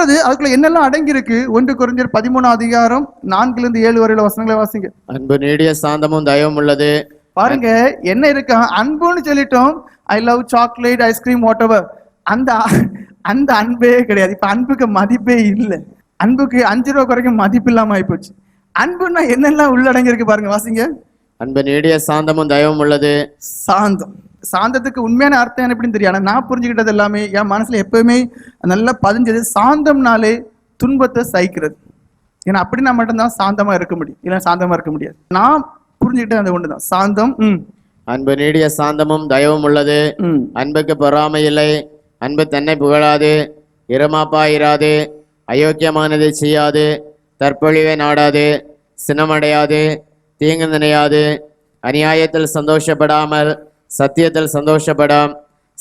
அன்புங்கிறது அதுக்குள்ள என்னெல்லாம் அடங்கி இருக்கு ஒன்று குறைஞ்சர் பதிமூணாம் அதிகாரம் நான்குல இருந்து ஏழு வரையில வசனங்களை வாசிங்க. அன்பு நீடிய சாந்தமும் தயவும் உள்ளது. பாருங்க என்ன இருக்கா? அன்புன்னு சொல்லிட்டோம். I love chocolate ice cream what அந்த அந்த அன்பே கிடையாது. இப்ப அன்புக்கு மதிப்பே இல்லை. அன்புக்கு அஞ்சு ரூபா குறைக்கும் மதிப்பு இல்லாம ஆயிப்போச்சு. அன்புன்னா என்னெல்லாம் உள்ளடங்கி இருக்கு பாருங்க வாசிங்க. அன்பு நீடிய சாந்தமும் தயவும் உள்ளது. சாந்தம். சாந்தத்துக்கு உண்மையான அர்த்தம் என்ன எப்படின்னு தெரியும் ஆனா நான் புரிஞ்சுக்கிட்டது எல்லாமே என் மனசுல எப்பவுமே நல்லா பதிஞ்சது சாந்தம்னாலே துன்பத்தை சகிக்கிறது. ஏன்னா அப்படின்னா மட்டும்தான் சாந்தமா இருக்க முடியும். இல்லைன்னா சாந்தமா இருக்க முடியாது. நான் புரிஞ்சுக்கிட்டது அந்த ஒண்ணுதான். சாந்தம் ம். அன்பு நீடிய சாந்தமும் தயவும் உள்ளது. அன்புக்கு பொறாமை இல்லை. அன்பு தன்னை புகழாது. இரமாப்பாயிராது அயோக்கியமானதை செய்யாது. தற்பொழிவை நாடாது. சினமடையாது. தீங்கு நினையாது அநியாயத்தில் சந்தோஷப்படாமல் சத்தியத்தில் சந்தோஷப்படும்.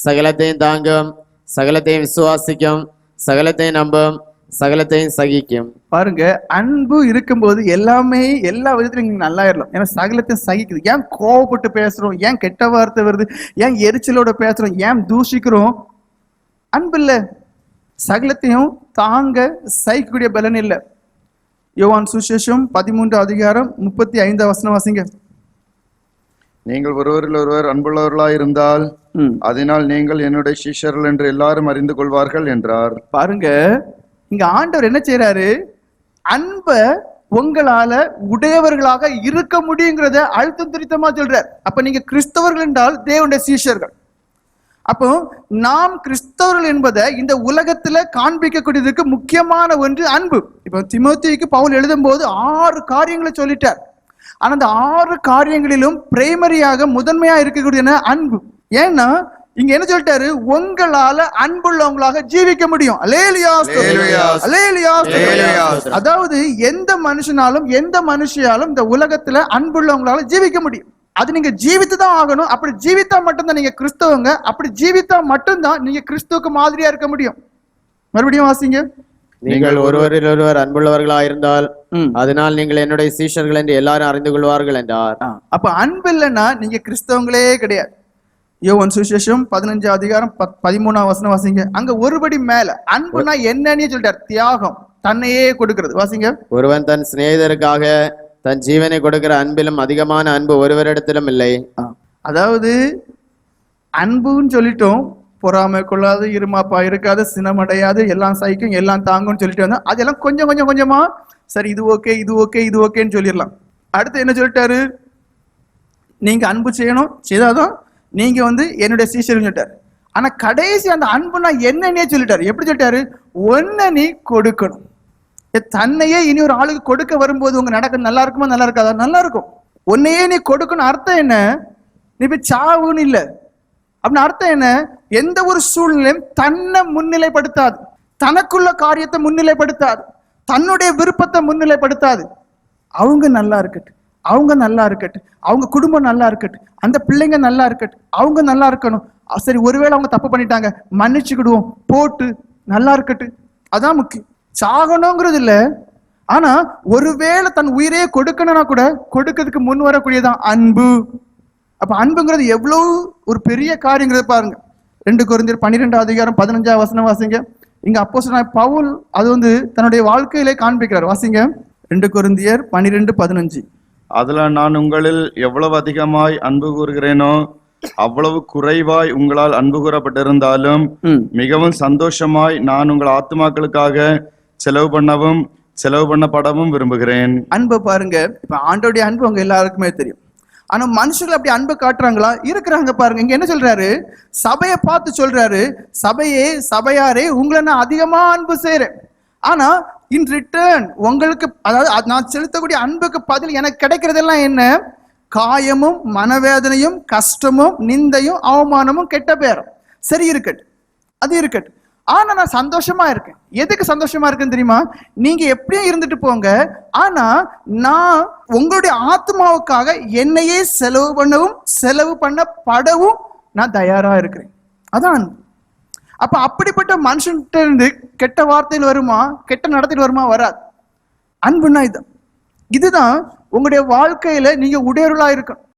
சகலத்தையும் தாங்கும் சகலத்தையும் விசுவாசிக்கும் சகலத்தையும் நம்பும் சகலத்தையும் சகிக்கும். பாருங்க அன்பு இருக்கும்போது எல்லாமே எல்லா விதத்திலும் நீங்க நல்லா இருக்கலாம் ஏன்னா சகலத்தையும் சகிக்குது. ஏன் கோவப்பட்டு பேசுறோம்? ஏன் கெட்ட வார்த்தை வருது? ஏன் எரிச்சலோட பேசுறோம்? ஏன் தூஷிக்கிறோம்? அன்பு இல்ல. சகலத்தையும் தாங்க சகிக்கக்கூடிய பலன் இல்லை. யோவான் சுசேஷம் பதிமூன்று அதிகாரம் முப்பத்தி ஐந்தாம் வசனம் வாசிங்க நீங்கள் ஒருவரில் ஒருவர் அன்புள்ளவர்களாய் இருந்தால். அதனால் நீங்கள் என்னுடைய சிஷ்யர்கள் என்று எல்லாரும் அறிந்து கொள்வார்கள் என்றார். பாருங்க இங்க ஆண்டவர் என்ன செய்யறாரு அன்ப உங்களால உடையவர்களாக இருக்க முடியுங்கிறத அழுத்தம் திருத்தமா சொல்றார். அப்ப நீங்க கிறிஸ்தவர்கள் என்றால் தேவனுடைய சீஷர்கள். அப்போ நாம் கிறிஸ்தவர்கள் என்பதை இந்த உலகத்துல காண்பிக்கக்கூடியதுக்கு முக்கியமான ஒன்று அன்பு. இப்போ திமோத்திக்கு பவுல் எழுதும்போது ஆறு காரியங்களை சொல்லிட்டார். ஆனா அந்த ஆறு காரியங்களிலும் பிரைமரியாக முதன்மையா இருக்கக்கூடியன அன்பு. ஏன்னா இங்க என்ன சொல்லிட்டாரு? உங்களால அன்புள்ளவங்களாக ஜீவிக்க முடியும். அதாவது எந்த மனுஷனாலும் எந்த மனுஷியாலும் இந்த உலகத்துல அன்புள்ளவங்களால ஜீவிக்க முடியும். அது நீங்க ஜீவித்து தான் ஆகணும். அப்படி ஜீவித்தா மட்டும்தான் நீங்க கிறிஸ்தவங்க. அப்படி ஜீவித்தா மட்டும்தான் நீங்க கிறிஸ்துவுக்கு மாதிரியா இருக்க முடியும். மறுபடியும் வாசிங்க. நீங்கள் ஒருவரில் ஒருவர் அன்புள்ளவர்களாயிருந்தால் ம். அதனால் நீங்கள் என்னுடைய சீஷர்கள் என்று எல்லாரும் அறிந்து கொள்வார்கள் என்றார். அப்ப அன்பு இல்லைன்னா நீங்க கிறிஸ்தவங்களே கிடையாது. யோவன் சுசேஷம் பதினஞ்சு அதிகாரம் பத்- பதிமூணாம் வசனம் வாசிங்க. அங்க ஒருபடி மேல அன்புனா என்னன்னே சொல்லிட்டார். தியாகம் தன்னையே கொடுக்கிறது. வாசிங்க. ஒருவன் தன் சிநேகிதருக்காக தன் ஜீவனை கொடுக்கிற அன்பிலும் அதிகமான அன்பு ஒருவரிடத்திலும் இல்லை. அதாவது அன்புன்னு சொல்லிட்டோம் பொறாமை கொள்ளாது இருமாப்பா இருக்காது சினமடையாது எல்லாம் சகிக்கும் எல்லாம் தாங்கும்னு சொல்லிட்டு வந்தோம் அதெல்லாம் கொஞ்சம் கொஞ்சம் கொஞ்சமா சரி இது ஓகே இது ஓகே இது ஓகேன்னு சொல்லிடலாம். அடுத்து என்ன சொல்லிட்டாரு? நீங்க அன்பு செய்யணும் செய்தாதான் நீங்க வந்து என்னுடைய சீசர்னு சொல்லிட்டாரு. ஆனா கடைசி அந்த அன்புனா என்னன்னே சொல்லிட்டாரு. எப்படி சொல்லிட்டாரு? ஒன்ன நீ கொடுக்கணும். தன்னையே இனி ஒரு ஆளுக்கு கொடுக்க வரும்போது உங்க நடக்க நல்லா இருக்குமா நல்லா இருக்காதா? நல்லா இருக்கும். உன்னையே நீ கொடுக்கணும். அர்த்தம் என்ன? நீ போய் சாவுன்னு இல்லை. அப்படின்னு அர்த்தம் என்ன? எந்த ஒரு சூழ்நிலையும் தன்னை முன்னிலைப்படுத்தாது. தனக்குள்ள காரியத்தை முன்னிலைப்படுத்தாது. தன்னுடைய விருப்பத்தை முன்னிலைப்படுத்தாது. அவங்க நல்லா இருக்கட்டும். அவங்க நல்லா இருக்கட்டும். அவங்க குடும்பம் நல்லா இருக்கட்டும். அந்த பிள்ளைங்க நல்லா இருக்கட்டும். அவங்க நல்லா இருக்கணும். சரி ஒருவேளை அவங்க தப்பு பண்ணிட்டாங்க. மன்னிச்சுக்கிடுவோம். போட்டு நல்லா இருக்கட்டும். அதான் முக்கியம். சாகணுங்கிறது இல்ல ஆனா ஒருவேளை தன் உயிரையே கொடுக்கணும்னா கூட கொடுக்கிறதுக்கு முன் வரக்கூடியதான் அன்பு. அப்ப அன்புங்கிறது எவ்வளவு ஒரு பெரிய காரியங்கிறத பாருங்க. ரெண்டு குறைந்தர் பன்னிரெண்டாம் அதிகாரம் பதினஞ்சாம் வசனம் வாசிங்க. இங்க அப்போ பவுல் அது வந்து தன்னுடைய வாழ்க்கையிலே காண்பிக்கிறார். வாசிங்க. ரெண்டு குருந்தியர் பன்னிரெண்டு பதினஞ்சு. அதுல நான் உங்களில் எவ்வளவு அதிகமாய் அன்பு கூறுகிறேனோ அவ்வளவு குறைவாய் உங்களால் அன்பு கூறப்பட்டிருந்தாலும் மிகவும் சந்தோஷமாய் நான் உங்கள் ஆத்துமாக்களுக்காக செலவு பண்ணவும் செலவு பண்ணப்படவும் விரும்புகிறேன். அன்பை பாருங்க. இப்ப ஆண்டோடைய அன்பு அவங்க எல்லாருக்குமே தெரியும். ஆனா மனுஷர்கள் அப்படி அன்பு காட்டுறாங்களா? இருக்கிறாங்க பாருங்க. இங்க என்ன சொல்றாரு? சபையை பார்த்து சொல்றாரு. சபையே சபையாரே உங்களை நான் அதிகமா அன்பு செய்யறேன் ஆனா இன் ரிட்டர்ன் உங்களுக்கு அதாவது அது நான் செலுத்தக்கூடிய அன்புக்கு பதில் எனக்கு கிடைக்கிறதெல்லாம் என்ன? காயமும் மனவேதனையும் கஷ்டமும் நிந்தையும் அவமானமும் கெட்ட பேரும். சரி இருக்கட்டும். அது இருக்கட்டும். ஆனா நான் சந்தோஷமா இருக்கேன். எதுக்கு சந்தோஷமா இருக்கேன்னு தெரியுமா? நீங்க எப்படியும் இருந்துட்டு போங்க. ஆனா நான் உங்களுடைய ஆத்மாவுக்காக என்னையே செலவு பண்ணவும் செலவு பண்ண படவும் நான் தயாரா இருக்கிறேன். அதான். அன்பு. அப்ப அப்படிப்பட்ட மனுஷன்கிட்ட இருந்து கெட்ட வார்த்தையில் வருமா? கெட்ட நடத்தையில் வருமா? வராது. அன்புன்னா இது. இதுதான் உங்களுடைய வாழ்க்கையில நீங்க உடையவர்களா இருக்கணும்.